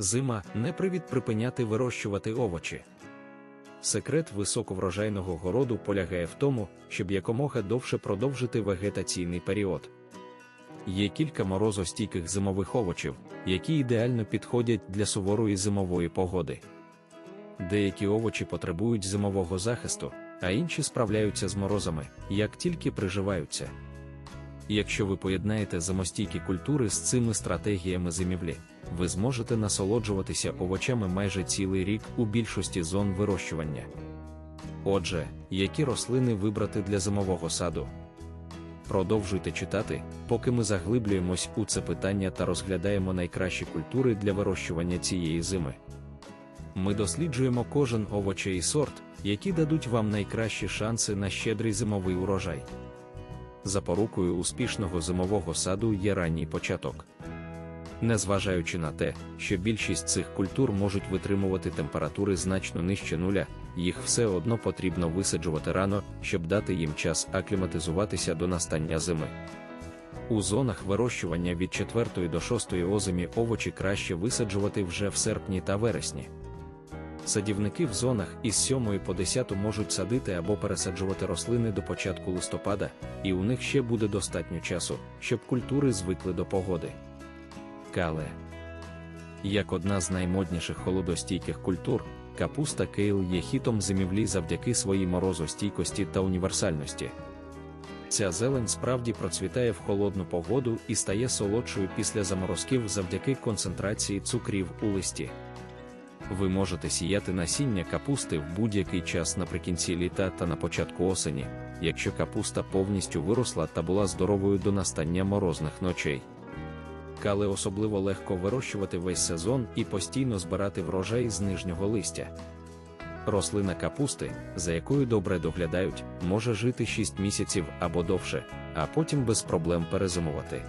Зима не привід припиняти вирощувати овочі. Секрет високоврожайного городу полягає в тому, щоб якомога довше продовжити вегетаційний період. Є кілька морозостійких зимових овочів, які ідеально підходять для суворої зимової погоди. Деякі овочі потребують зимового захисту, а інші справляються з морозами, як тільки приживаються. Якщо ви поєднаєте зимостійкі культури з цими стратегіями зимівлі, ви зможете насолоджуватися овочами майже цілий рік у більшості зон вирощування. Отже, які рослини вибрати для зимового саду? Продовжуйте читати, поки ми заглиблюємось у це питання та розглядаємо найкращі культури для вирощування цієї зими. Ми досліджуємо кожен овочей сорт, які дадуть вам найкращі шанси на щедрий зимовий урожай. Запорукою успішного зимового саду є ранній початок. Незважаючи на те, що більшість цих культур можуть витримувати температури значно нижче нуля, їх все одно потрібно висаджувати рано, щоб дати їм час акліматизуватися до настання зими. У зонах вирощування від 4 до 6 озимі овочі краще висаджувати вже в серпні та вересні. Садівники в зонах із 7 по 10 можуть садити або пересаджувати рослини до початку листопада, і у них ще буде достатньо часу, щоб культури звикли до погоди. Кале. Як одна з наймодніших холодостійких культур, капуста кейл є хітом зимівлі завдяки своїй морозостійкості та універсальності. Ця зелень справді процвітає в холодну погоду і стає солодшою після заморозків завдяки концентрації цукрів у листі. Ви можете сіяти насіння капусти в будь-який час наприкінці літа та на початку осені, якщо капуста повністю виросла та була здоровою до настання морозних ночей. Кале особливо легко вирощувати весь сезон і постійно збирати врожай з нижнього листя. Рослина капусти, за якою добре доглядають, може жити 6 місяців або довше, а потім без проблем перезимувати.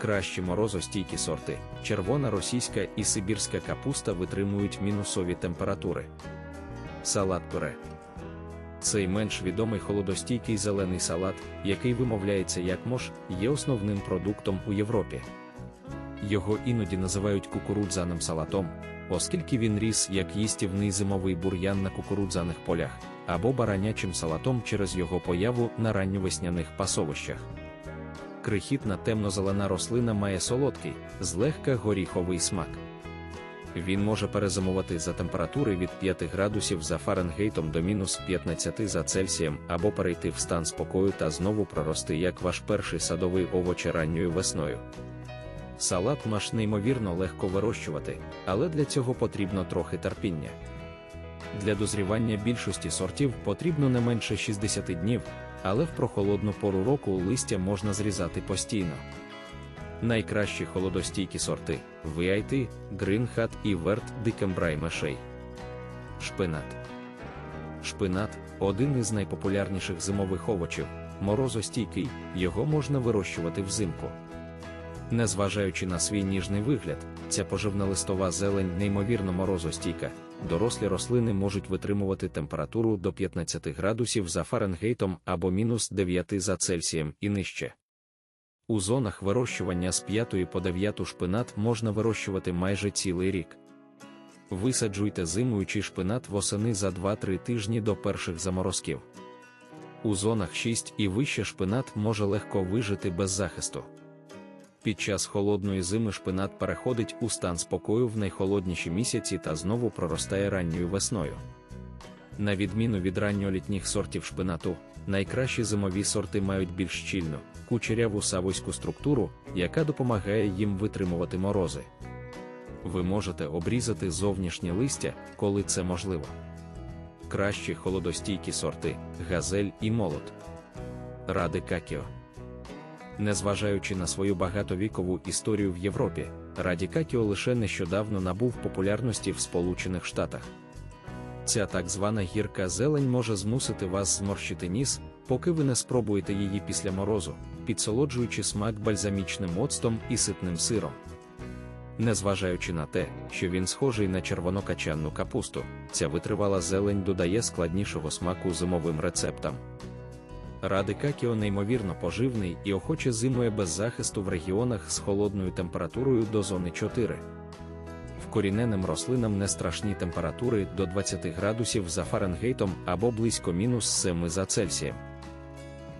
Кращі морозостійкі сорти, червона російська і сибірська капуста витримують мінусові температури. Салат пюре. Цей менш відомий холодостійкий зелений салат, який вимовляється як мош, є основним продуктом у Європі. Його іноді називають кукурудзаним салатом, оскільки він ріс як їстівний зимовий бур'ян на кукурудзаних полях, або баранячим салатом через його появу на ранньовесняних пасовищах. Крихітна темно-зелена рослина має солодкий, злегка горіховий смак. Він може перезимувати за температури від 5 градусів за Фаренгейтом до мінус 15 за Цельсієм або перейти в стан спокою та знову прорости як ваш перший садовий овоч ранньою весною. Салат маш неймовірно легко вирощувати, але для цього потрібно трохи терпіння. Для дозрівання більшості сортів потрібно не менше 60 днів, але в прохолодну пору року листя можна зрізати постійно. Найкращі холодостійкі сорти VIT, Green Hat і Верт Дикембрай мешей. Шпинат. Шпинат один із найпопулярніших зимових овочів, морозостійкий, його можна вирощувати взимку. Незважаючи на свій ніжний вигляд, ця поживна листова зелень неймовірно морозостійка, дорослі рослини можуть витримувати температуру до 15 градусів за Фаренгейтом або мінус 9 за Цельсієм і нижче. У зонах вирощування з 5 по 9 шпинат можна вирощувати майже цілий рік. Висаджуйте зимуючий шпинат восени за 2-3 тижні до перших заморозків. У зонах 6 і вище шпинат може легко вижити без захисту. Під час холодної зими шпинат переходить у стан спокою в найхолодніші місяці та знову проростає ранньою весною. На відміну від ранньолітніх сортів шпинату, найкращі зимові сорти мають більш щільну, кучеряву савойську структуру, яка допомагає їм витримувати морози. Ви можете обрізати зовнішнє листя, коли це можливо. Кращі холодостійкі сорти газель і молот. Ради какіо. Незважаючи на свою багатовікову історію в Європі, Радікатіо лише нещодавно набув популярності в Сполучених Штатах. Ця так звана гірка зелень може змусити вас зморщити ніс, поки ви не спробуєте її після морозу, підсолоджуючи смак бальзамічним оцтом і ситним сиром. Незважаючи на те, що він схожий на червонокачанну капусту, ця витривала зелень додає складнішого смаку зимовим рецептам. Радикакіо неймовірно поживний і охоче зимує без захисту в регіонах з холодною температурою до зони 4. Вкоріненим рослинам не страшні температури до 20 градусів за Фаренгейтом або близько мінус 7 за Цельсієм.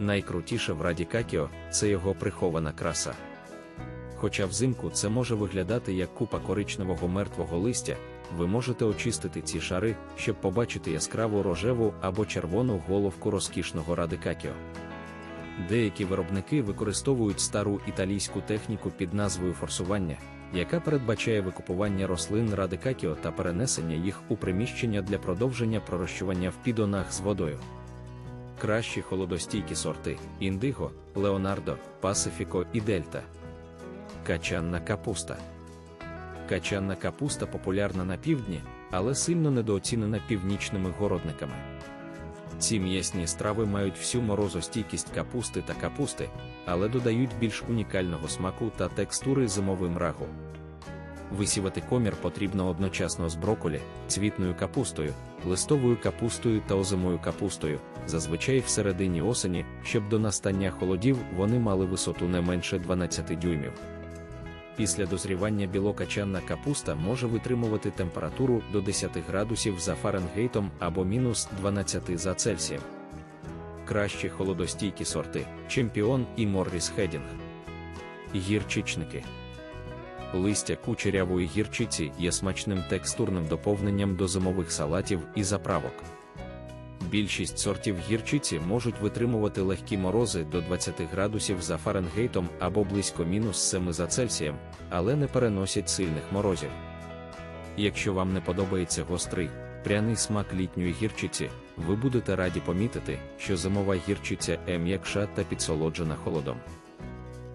Найкрутіше в радікакіо це його прихована краса. Хоча взимку це може виглядати як купа коричневого мертвого листя, ви можете очистити ці шари, щоб побачити яскраву рожеву або червону головку розкішного радикакіо. Деякі виробники використовують стару італійську техніку під назвою форсування, яка передбачає викупування рослин радикакіо та перенесення їх у приміщення для продовження пророщування в підонах з водою. Кращі холодостійкі сорти індиго, Леонардо, Пасифіко і Дельта. Качанна капуста. Качанна капуста популярна на півдні, але сильно недооцінена північними городниками. Ці м'ясні страви мають всю морозостійкість капусти та капусти, але додають більш унікального смаку та текстури зимовим рагу. Висівати комір потрібно одночасно з броколі, цвітною капустою, листовою капустою та озимою капустою, зазвичай в середині осені, щоб до настання холодів вони мали висоту не менше 12 дюймів. Після дозрівання білокачанна капуста може витримувати температуру до 10 градусів за Фаренгейтом або мінус 12 за Цельсієм. Кращі холодостійкі сорти Чемпіон і Морріс Хедінг. Гірчичники. Листя кучерявої гірчиці є смачним текстурним доповненням до зимових салатів і заправок. Більшість сортів гірчиці можуть витримувати легкі морози до 20 градусів за Фаренгейтом або близько мінус 7 за Цельсієм, але не переносять сильних морозів. Якщо вам не подобається гострий, пряний смак літньої гірчиці, ви будете раді помітити, що зимова гірчиця е м'якша та підсолоджена холодом.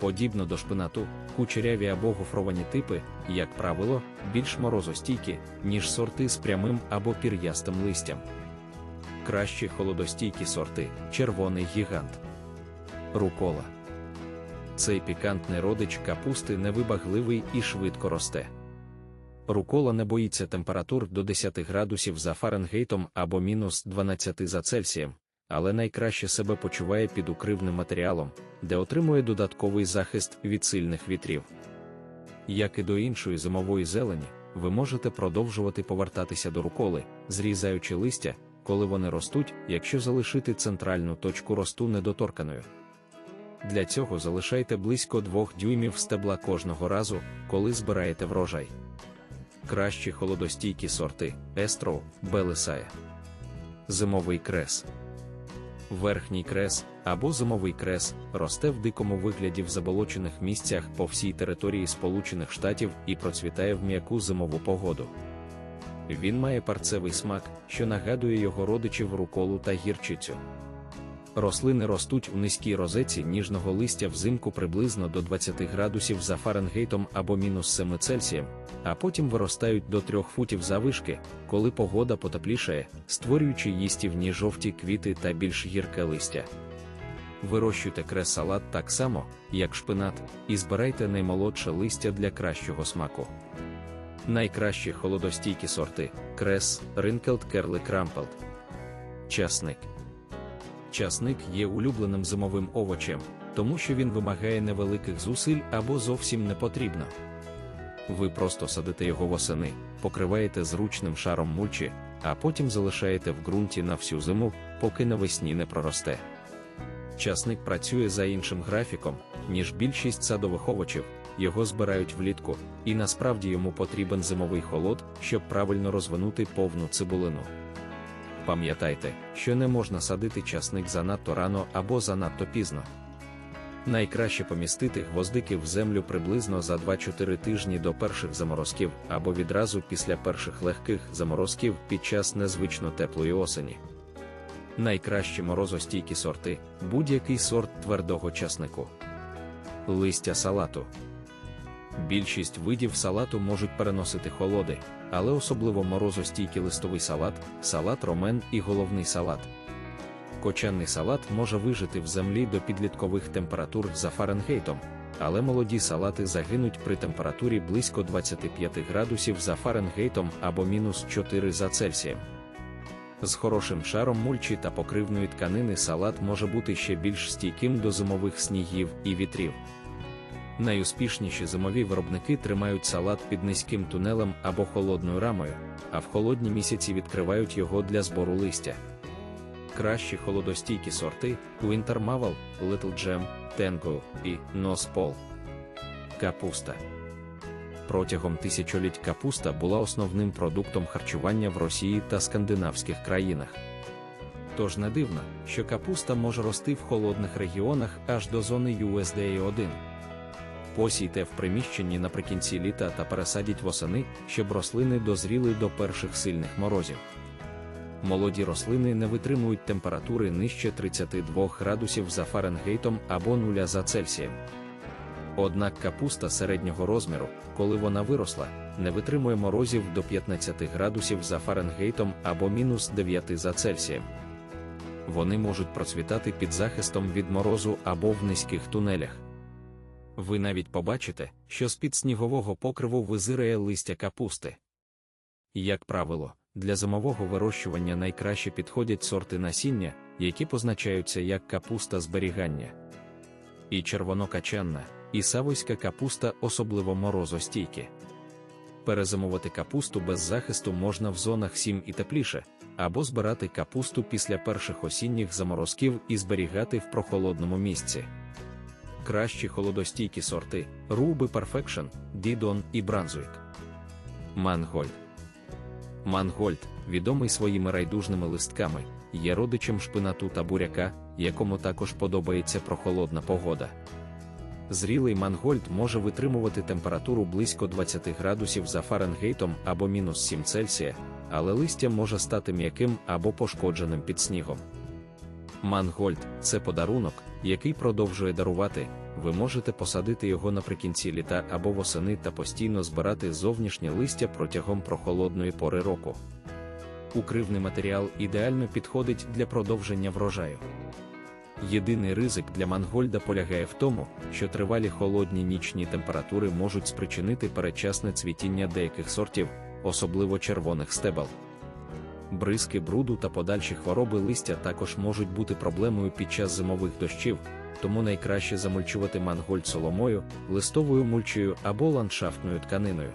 Подібно до шпинату, кучеряві або гофровані типи, як правило, більш морозостійкі, ніж сорти з прямим або пір'ястим листям. Кращі холодостійкі сорти червоний гігант. Рукола. Цей пікантний родич капусти невибагливий і швидко росте. Рукола не боїться температур до 10 градусів за Фаренгейтом або мінус 12 за Цельсієм, але найкраще себе почуває під укривним матеріалом, де отримує додатковий захист від сильних вітрів. Як і до іншої зимової зелені, ви можете продовжувати повертатися до руколи, зрізаючи листя, коли вони ростуть, якщо залишити центральну точку росту недоторканою. Для цього залишайте близько 2 дюймів стебла кожного разу, коли збираєте врожай. Кращі холодостійкі сорти Естроу, Белесая. Зимовий крес. Верхній крес або зимовий крес росте в дикому вигляді в заболочених місцях по всій території Сполучених Штатів і процвітає в м'яку зимову погоду. Він має парцевий смак, що нагадує його родичів руколу та гірчицю. Рослини ростуть у низькій розеці ніжного листя взимку приблизно до 20 градусів за Фаренгейтом або мінус 7 Цельсієм, а потім виростають до 3 футів завишки, коли погода потеплішає, створюючи їстівні жовті квіти та більш гірке листя. Вирощуйте крес-салат так само, як шпинат, і збирайте наймолодше листя для кращого смаку. Найкращі холодостійкі сорти крес, ринкелд керли крампелд. Часник. Часник є улюбленим зимовим овочем, тому що він вимагає невеликих зусиль або зовсім не потрібно. Ви просто садите його восени, покриваєте зручним шаром мульчі, а потім залишаєте в ґрунті на всю зиму, поки навесні не проросте. Часник працює за іншим графіком, ніж більшість садових овочів, його збирають влітку, і насправді йому потрібен зимовий холод, щоб правильно розвинути повну цибулину. Пам'ятайте, що не можна садити часник занадто рано або занадто пізно. Найкраще помістити гвоздики в землю приблизно за 2-4 тижні до перших заморозків або відразу після перших легких заморозків під час незвично теплої осені. Найкращі морозостійкі сорти будь-який сорт твердого часнику. Листя салату. Більшість видів салату можуть переносити холоди, але особливо морозостійкий листовий салат, салат ромен і головний салат. Кочанний салат може вижити в землі до підліткових температур за Фаренгейтом, але молоді салати загинуть при температурі близько 25 градусів за Фаренгейтом або мінус 4 за Цельсієм. З хорошим шаром мульчі та покривної тканини салат може бути ще більш стійким до зимових снігів і вітрів. Найуспішніші зимові виробники тримають салат під низьким тунелем або холодною рамою, а в холодні місяці відкривають його для збору листя. Кращі холодостійкі сорти Winter Mavel, Little Gem, Tango і Nose Paul. Капуста. Протягом тисячоліть капуста була основним продуктом харчування в Росії та скандинавських країнах. Тож не дивно, що капуста може рости в холодних регіонах аж до зони USDA 1. Посійте в приміщенні наприкінці літа та пересадіть восени, щоб рослини дозріли до перших сильних морозів. Молоді рослини не витримують температури нижче 32 градусів за Фаренгейтом або 0 за Цельсієм. Однак капуста середнього розміру, коли вона виросла, не витримує морозів до 15 градусів за Фаренгейтом або мінус 9 за Цельсієм. Вони можуть процвітати під захистом від морозу або в низьких тунелях. Ви навіть побачите, що з-під снігового покриву визирає листя капусти. Як правило, для зимового вирощування найкраще підходять сорти насіння, які позначаються як капуста зберігання. І червонокачанна, і савойська капуста особливо морозостійкі. Перезимувати капусту без захисту можна в зонах 7 і тепліше, або збирати капусту після перших осінніх заморозків і зберігати в прохолодному місці. Кращі холодостійкі сорти Руби Perfection, Дідон і Бранзуйк. Мангольд. Мангольд, відомий своїми райдужними листками, є родичем шпинату та буряка, якому також подобається прохолодна погода. Зрілий мангольд може витримувати температуру близько 20 градусів за Фаренгейтом або мінус 7 Цельсія, але листя може стати м'яким або пошкодженим під снігом. Мангольд це подарунок, який продовжує дарувати. Ви можете посадити його наприкінці літа або восени та постійно збирати зовнішнє листя протягом прохолодної пори року. Укривний матеріал ідеально підходить для продовження врожаю. Єдиний ризик для мангольда полягає в тому, що тривалі холодні нічні температури можуть спричинити передчасне цвітіння деяких сортів, особливо червоних стебел. Бризки бруду та подальші хвороби листя також можуть бути проблемою під час зимових дощів, тому найкраще замульчувати мангольд соломою, листовою мульчею або ландшафтною тканиною.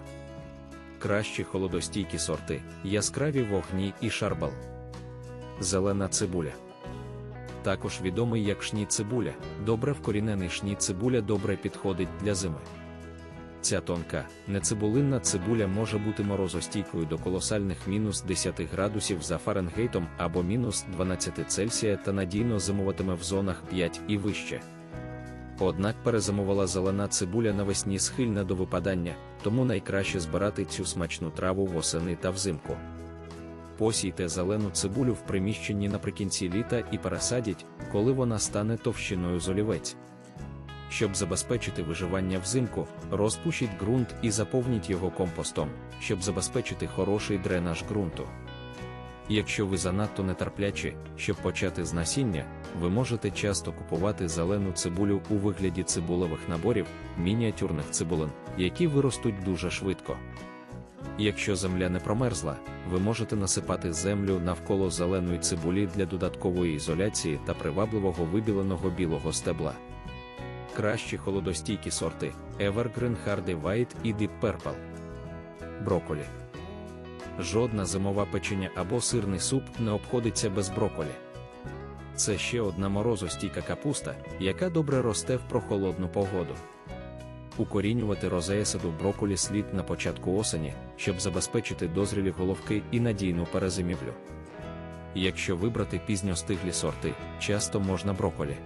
Кращі холодостійкі сорти, яскраві вогні і шарбал. Зелена цибуля. Також відомий як шні цибуля, добре вкорінений шні цибуля добре підходить для зими. Ця тонка, нецибулинна цибуля може бути морозостійкою до колосальних мінус 10 градусів за Фаренгейтом або мінус 12 Цельсія та надійно зимуватиме в зонах 5 і вище. Однак перезимувала зелена цибуля навесні схильна до випадання, тому найкраще збирати цю смачну траву восени та взимку. Посійте зелену цибулю в приміщенні наприкінці літа і пересадіть, коли вона стане товщиною з олівець. Щоб забезпечити виживання взимку, розпушіть ґрунт і заповніть його компостом, щоб забезпечити хороший дренаж ґрунту. Якщо ви занадто нетерплячі, щоб почати з насіння, ви можете часто купувати зелену цибулю у вигляді цибулевих наборів, мініатюрних цибулин, які виростуть дуже швидко. Якщо земля не промерзла, ви можете насипати землю навколо зеленої цибулі для додаткової ізоляції та привабливого вибіленого білого стебла. Кращі холодостійкі сорти Evergreen Hardy White і Deep Purple. Броколі. Жодна зимова печення або сирний суп не обходиться без броколі. Це ще одна морозостійка капуста, яка добре росте в прохолодну погоду. Укорінювати розеясаду броколі слід на початку осені, щоб забезпечити дозрілі головки і надійну перезимівлю. Якщо вибрати пізньостиглі сорти, часто можна броколі.